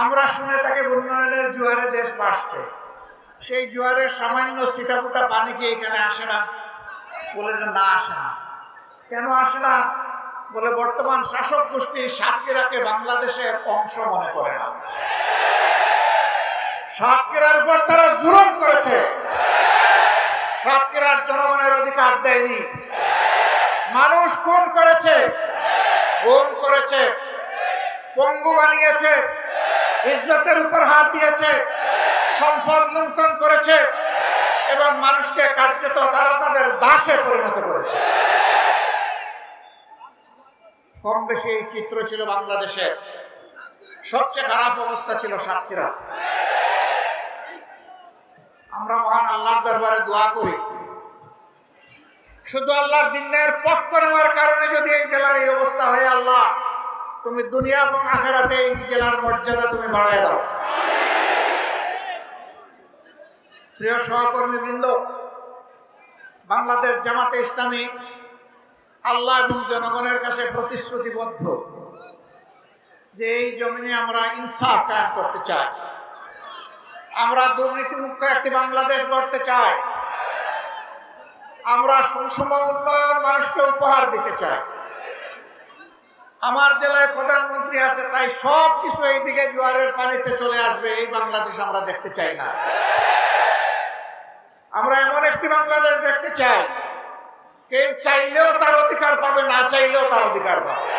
আমরা শুনে থাকি উন্নয়নের জোয়ারে দেশ বাসছে সেই জোয়ারের সামান্য সিটাফুটা পানি কি এখানে আসে না? বলে যে না, আসে না। কেন আসে না? বলে বর্তমান শাসক গোষ্ঠী সাতক্ষীরাকে বাংলাদেশের অংশ মনে করে না। সাতক্ষীরার উপর তারা জুলুম করেছে। সাতক্ষীরার জনগণের অধিকার দেয়নি। মানুষ খুন করেছে। গুম করেছে। পঙ্গু বানিয়েছে। ইজ্জতের উপর হাত দিয়েছে, সম্পদ লুণ্ঠন করেছে, এবং মানুষকে কার্যত তারা তাদের দাসে পরিণত করেছে। কম বেশি এই চিত্র ছিল বাংলাদেশের সবচেয়ে খারাপ অবস্থা ছিল সাতক্ষীরা। আমরা মহান আল্লাহর দরবারে দোয়া করি। শুধু আল্লাহর দিনের পক্ষ নেওয়ার কারণে যদি এই জেলার এই অবস্থা হয়, আল্লাহ তুমি দুনিয়া এবং আখেরাতে এই জেলার মর্যাদা তুমি বাড়ায় দাও। প্রিয় সহকর্মী বৃন্দ বাংলাদেশ জামাতে ইসলামী আল্লাহ এবং জনগণের কাছে প্রতিশ্রুতিবদ্ধ যে এই জমিনে আমরা ইনসাফ কায়েম করতে চাই। আমরা দুর্নীতিমুক্ত একটি বাংলাদেশ গড়তে চাই। আমরা সুষম উন্নয়ন মানুষকে উপহার দিতে চাই। আমার জেলায় প্রধানমন্ত্রী আছে, তাই সব কিছু এইদিকে জোয়ারের পানিতে চলে আসবে, এই বাংলাদেশ আমরা দেখতে চাই না। আমরা এমন একটি বাংলাদেশ দেখতে চাই, কেউ চাইলেও তার অধিকার পাবে, না চাইলেও তার অধিকার পাবে।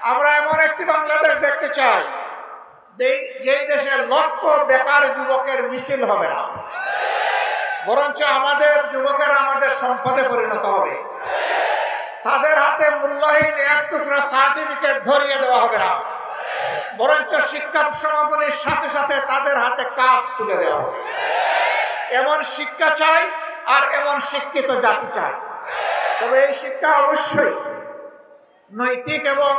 আমরা এমন একটি বাংলাদেশ দেখতে চাই যেই- দেশে লক্ষ বেকার যুবকের মিছিল হবে না। বরঞ্চ আমাদের যুবকেরা আমাদের সম্পদে পরিণত হবে। তাদের হাতে মূল্যহীন এক টুকরা সার্টিফিকেট ধরিয়ে দেওয়া হবে না। বরঞ্চ শিক্ষা সমাপনীর সাথে সাথে তাদের হাতে কাজ তুলে দেওয়া হবে। এমন শিক্ষা চাই আর এমন শিক্ষিত জাতি চাই। তবে এই শিক্ষা অবশ্যই নৈতিক এবং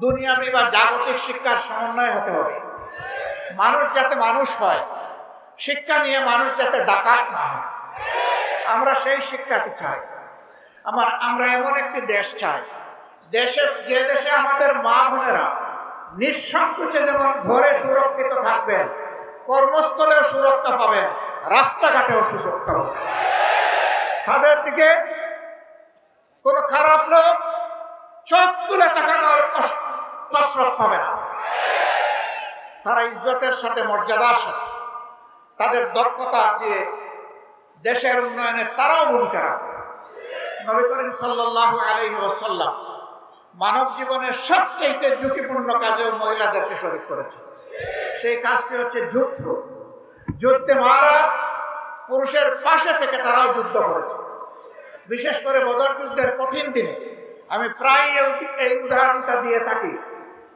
দুনিয়াবি বা জাগতিক শিক্ষার সমন্বয় হতে হবে। মানুষ যাতে মানুষ হয়, শিক্ষা নিয়ে মানুষ যাতে ডাকাত না হয়। আমরা সেই শিক্ষাটি চাই। আমার, আমরা এমন একটি দেশ চাই। দেশে, যে দেশে আমাদের মা বোনেরা নিঃসংকোচে যেমন ঘরে সুরক্ষিত থাকবেন, কর্মস্থলেও সুরক্ষা পাবেন, রাস্তাঘাটেও সুরক্ষা পাবেন। তাদের দিকে কোনো খারাপ লোক চোখ তুলে তাকানোর কস- কসরত পাবে না। তারা ইজ্জতের সাথে, মর্যাদার সাথে, তাদের দক্ষতা দিয়ে দেশের উন্নয়নে তারাও ভূমিকা রাখবে। নবী করিম সাল্লাহ আলহি ওসাল্লাম মানব জীবনের সবচেয়ে ঝুঁকিপূর্ণ কাজেও মহিলাদেরকে শরিক করেছে। সেই কাজটি হচ্ছে যুদ্ধ। যুদ্ধে মারা পুরুষের পাশে থেকে তারাও যুদ্ধ করেছে। বিশেষ করে বদর যুদ্ধের কঠিন দিনে আমি প্রায় এই- উদাহরণটা দিয়ে থাকি।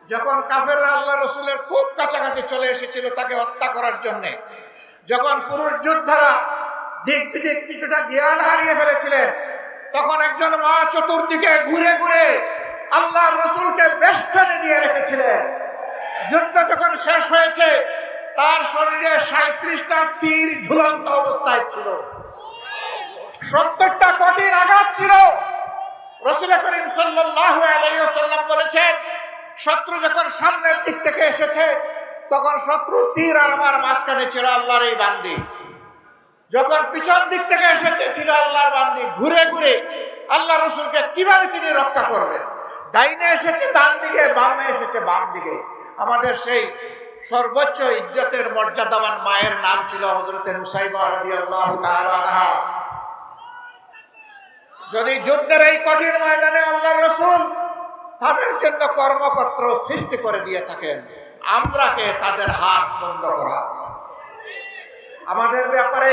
যখন কাফেররা আল্লাহ রসুলের খুব কাছাকাছি চলে এসেছিল তাকে হত্যা করার জন্যে, যখন পুরুষ যোদ্ধারা দিক বিদিক কিছুটা জ্ঞান হারিয়ে ফেলেছিলেন তখন একজন মা চতুর্দিকে ঘুরে ঘুরে আল্লাহ রসুলকে বেষ্টনে দিয়ে রেখেছিলেন। যুদ্ধ যখন শেষ হয়েছে, তার শরীরে সাঁত্রিশটা তীর ঝুলন্ত অবস্থায় ছিল। সত্তরটা কঠিন আঘাত ছিল। রসুল করিম সাল্লাহ আলাইসাল্লাম বলেছেন, শত্রু যখন সামনের দিক থেকে এসেছে, তখন শত্রু তীর আর আমার মাঝখানে ছিল আল্লাহর এই বান্দি। যখন পিছন দিক থেকে এসেছে, ছিল আল্লাহর বান্দি, ঘুরে ঘুরে আল্লাহ রসুলকে কীভাবে তিনি রক্ষা করবেন? ডাইনে এসেছে, ডান দিকে, বামে এসেছে, বাম দিকে। আমাদের সেই সর্বোচ্চ ইজ্জতের মর্যাদাবান মায়ের নাম ছিল হজরত যদি যুদ্ধের এই কঠিন ময়দানে আল্লাহ রসুল তাদের জন্য কর্মকর্ত সৃষ্টি করে দিয়ে থাকেন আমরাকে তাদের হাত বন্ধ করা। আমাদের ব্যাপারে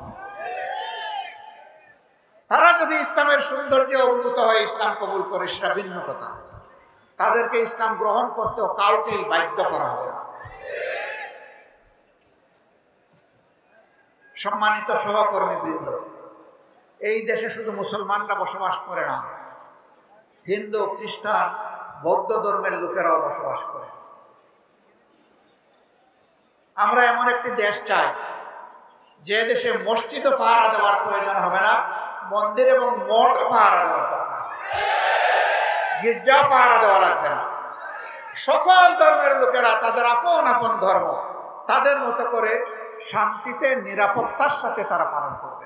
তারা যদি ইসলামের সৌন্দর্যে অভিভূত হয়, ইসলাম কবুল করে, সেটা ভিন্ন কথা। তাদেরকে ইসলাম গ্রহণ করতেও কাউকেই বাধ্য করা হবে না। সম্মানিত সহকর্মী বৃন্দ এই দেশে শুধু মুসলমানরা বসবাস করে না, হিন্দু, খ্রিস্টান, বৌদ্ধ ধর্মের লোকেরাও বসবাস করে। আমরা এমন একটি দেশ চাই, যে দেশে মসজিদও পাহারা দেওয়ার প্রয়োজন হবে না মন্দির এবং মঠ পাহারা দেওয়ার দরকার গির্জা পাহারা দেওয়া লাগবে না। সকল ধর্মের লোকেরা তাদের আপন আপন ধর্ম, তাদের মতো করে শান্তিতে, নিরাপত্তার সাথে তারা পালন করবে।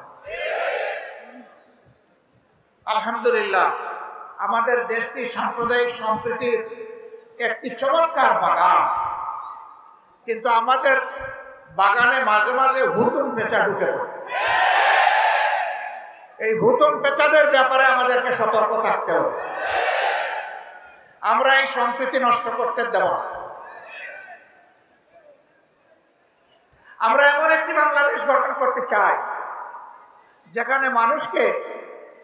আলহামদুলিল্লাহ, আমাদের দেশটি সাম্প্রদায়িক সম্প্রীতির একটি চমৎকার বাগান। কিন্তু আমাদের বাগানে মাঝে মাঝে হুতুম পেঁচা ঢুকে পড়ে। এই হুতুম পেঁচাদের ব্যাপারে আমাদেরকে সতর্ক থাকতে হবে। আমরা এই সম্প্রীতি নষ্ট করতে দেব না। আমরা এমন একটি বাংলাদেশ গঠন করতে চাই, যেখানে মানুষকে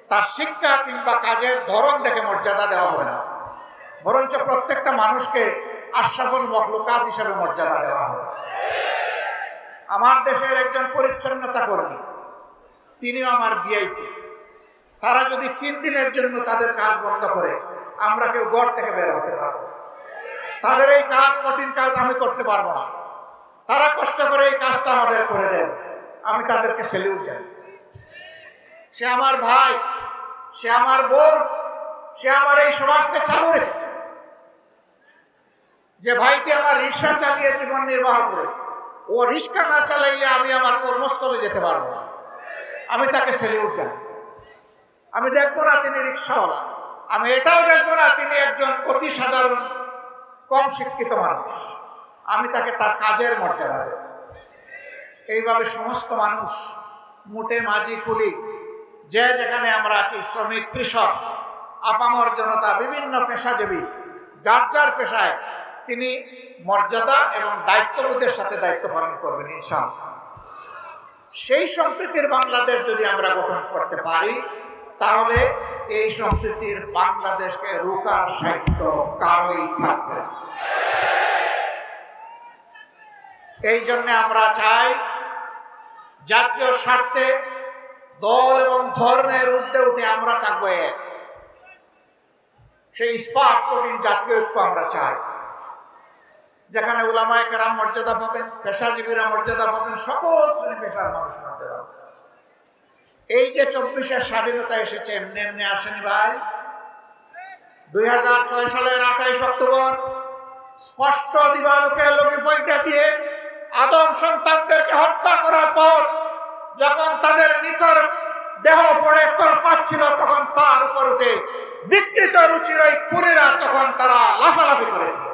তার শিক্ষা কিংবা কাজের ধরন দেখে মর্যাদা দেওয়া হবে না। বরঞ্চ প্রত্যেকটা মানুষকে আশরাফুল মখলুকাত হিসেবে মর্যাদা দেওয়া হবে। আমার দেশের একজন পরিচ্ছন্নতা কর্মী তিনিও আমার বিআইপি তারা যদি তিন দিনের জন্য তাদের কাজ বন্ধ করে, আমরা কেউ ঘর থেকে বের হতে পারব তাদের এই কাজ, কঠিন কাজ আমি করতে পারব না। তারা কষ্ট করে এই কাজটা আমাদের করে দেন। আমি তাদেরকে সেলিউট জানি সে আমার ভাই, সে আমার বোন, সে আমার এই সমাজকে চালু রেখেছে। যে ভাইটি আমার রিক্সা চালিয়ে জীবন নির্বাহ করে, ও রিক্সা না চালাইলে আমি আমার কর্মস্থলে যেতে পারব না। আমি তাকে সেলিউট জানি আমি দেখব না তিনি রিক্সাওয়ালা। আমি এটাও দেখব না তিনি একজন অতি সাধারণ কম শিক্ষিত মানুষ। আমি তাকে তার কাজের মর্যাদা দেব। এইভাবে সমস্ত মানুষ মুটে মাঝি কুলি যে যেখানে আমরা আছি শ্রমিক কৃষক আপামর জনতা বিভিন্ন পেশাজীবী যার যার পেশায় তিনি মর্যাদা এবং দায়িত্ববোধের সাথে দায়িত্ব পালন করবেন ইনশাল সেই সম্প্রীতির বাংলাদেশ যদি আমরা গঠন করতে পারি, তাহলে এই সম্প্রীতির বাংলাদেশকে রোকার সাহিত্য কারোই থাকবে এই জন্য আমরা চাই জাতীয় স্বার্থে দল এবং ধর্মের ঊর্ধ্বে উঠে আমরা থাকব এক। সেই ইস্পাত কঠিন জাতীয় ঐক্য আমরা চাই। যেখানে উলামায় কেরাম মর্যাদা পাবেন, পেশাজীবীরা মর্যাদা পাবেন, সকল শ্রেণি পেশার মানুষ মর্যাদা এই যে চব্বিশের স্বাধীনতা এসেছে, এমনি এমনি আসেনি ভাই। দুই হাজার ছয় সালের আঠাইশ অক্টোবর, স্পষ্ট দিবালোকে লোকে বইটা দিয়ে আদম সন্তানদেরকে হত্যা করার পর যখন তাদের নিতর দেহ পড়ে তোর পাচ্ছিল তখন তার উপর উঠে বিকৃত রুচির ওই কুড়িরা তখন তারা লাফালাফি করেছিল।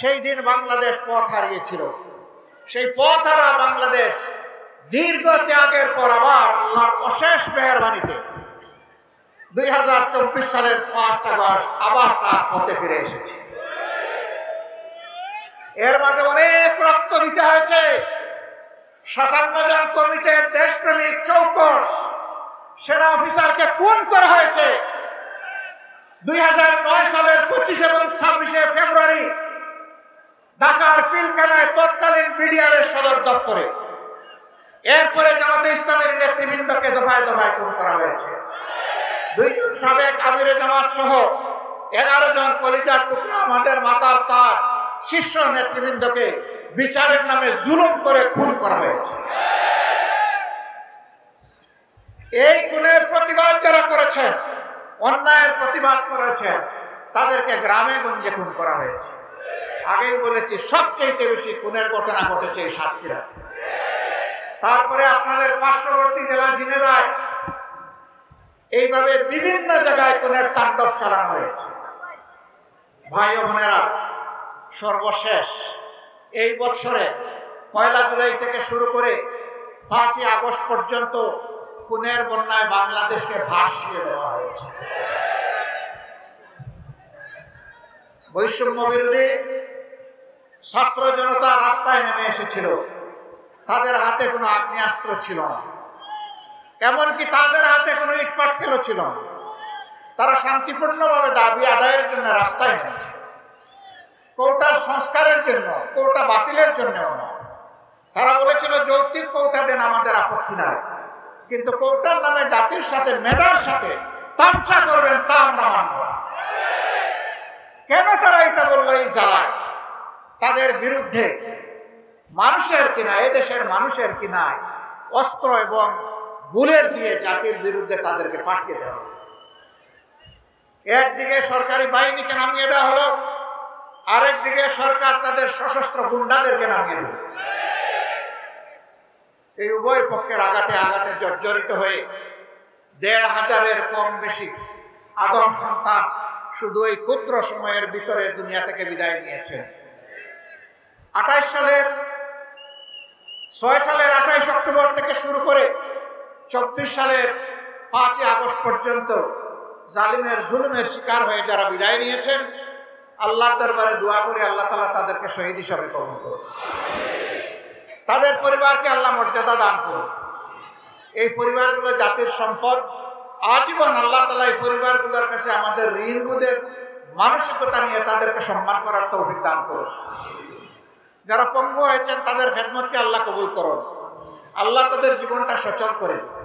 সেই দিন বাংলাদেশ পথ হারিয়েছিল। সেই পথ হারা বাংলাদেশ দীর্ঘ ত্যাগের পর আবার আল্লাহর অশেষ মেহরবানিতে দুই হাজার চব্বিশ সালের পাঁচ আগস্ট আবার তার পথে ফিরে এসেছে। এর মাঝে অনেক রক্ত দিতে হয়েছে। সাতান্ন জন কমিটির দেশপ্রেমিক চৌকস সেনা অফিসারকে খুন করা হয়েছে। দুই হাজার নয় সালের পঁচিশ এবং ছাব্বিশে ফেব্রুয়ারি ঢাকার পিলখানায় তৎকালীন বিডিআরের সদর দপ্তরে। এরপরে জামাতে ইসলামের নেতৃবৃন্দকে দফায় দফায় খুন করা হয়েছে। দুইজন সাবেক আমিরে জামাত সহ এগারো জন কলিজার টুকরা আমাদের মাতার তার শীর্ষ নেতৃবৃন্দকে বিচারের নামে জুলুম করে খুন করা হয়েছে। এই খুনের প্রতিবাদ যারা করেছেন, অন্যায়ের প্রতিবাদ করেছেন, তাদেরকে গ্রামে গঞ্জে খুন করা হয়েছে। আগেই বলেছি সবচেয়ে বেশি খুনের ঘটনা ঘটেছে এই সাতক্ষীরা। তারপরে আপনাদের পার্শ্ববর্তী জেলা ঝিনেদায় এইভাবে বিভিন্ন জায়গায় খুনের তাণ্ডব চালানো হয়েছে। ভাই বোনেরা, সর্বশেষ এই বছরে পয়লা জুলাই থেকে শুরু করে পাঁচই আগস্ট পর্যন্ত খুনের বন্যায় বাংলাদেশকে ভাসিয়ে দেওয়া হয়েছে। বৈষম্য বিরোধী ছাত্র জনতা রাস্তায় নেমে এসেছিল। তাদের হাতে কোনো আগ্নেয়াস্ত্র ছিল না। এমনকি তাদের হাতে কোনো ইটপাটকেলও ছিল না। তারা শান্তিপূর্ণভাবে দাবি আদায়ের জন্য রাস্তায় নেমেছিল। কোটার সংস্কারের জন্য, কোটা বাতিলের জন্য তারা বলেছিল, যৌক্তিক কৌটা দেন আমাদের আপত্তি নাই। কিন্তু কৌটার নামে জাতির সাথে মেধার সাথে তামসা করবেন তা আমরা মানব কেন তারা এটা বলল এই জ্বালায়? তাদের বিরুদ্ধে মানুষের কিনা এদেশের মানুষের কিনা অস্ত্র এবং বুলেট দিয়ে জাতির বিরুদ্ধে তাদেরকে পাঠিয়ে দেওয়া হলো। একদিকে সরকারি বাহিনীকে নামিয়ে দেওয়া হলো, আরেকদিকে সরকার তাদের সশস্ত্র গুন্ডাদেরকে নামিয়ে দিল। এই উভয় পক্ষের আঘাতে আঘাতে জর্জরিত হয়ে দেড় হাজারের কম বেশি আদম সন্তান শুধু এই ক্ষুদ্র সময়ের ভিতরে দুনিয়া থেকে বিদায় নিয়েছেন। আঠাইশ সালের, ছয় সালের আঠাইশ অক্টোবর থেকে শুরু করে চব্বিশ সালের পাঁচই আগস্ট পর্যন্ত জালিমের জুলুমের শিকার হয়ে যারা বিদায় নিয়েছেন, আল্লাহর দরবারে দোয়া করে আল্লাহ তালা তাদেরকে শহীদ হিসাবে কবল করুন। তাদের পরিবারকে আল্লাহ মর্যাদা দান করুন। এই পরিবারগুলো জাতির সম্পদ। আজীবন আল্লাহ তালা এই পরিবারগুলোর কাছে আমাদের ঋণবোধের মানসিকতা নিয়ে তাদেরকে সম্মান করার তৌফিক দান করুন। যারা পঙ্গু হয়েছেন তাদের খেদমতকে আল্লাহ কবুল করুন। আল্লাহ তাদের জীবনটা সচল করে দিন।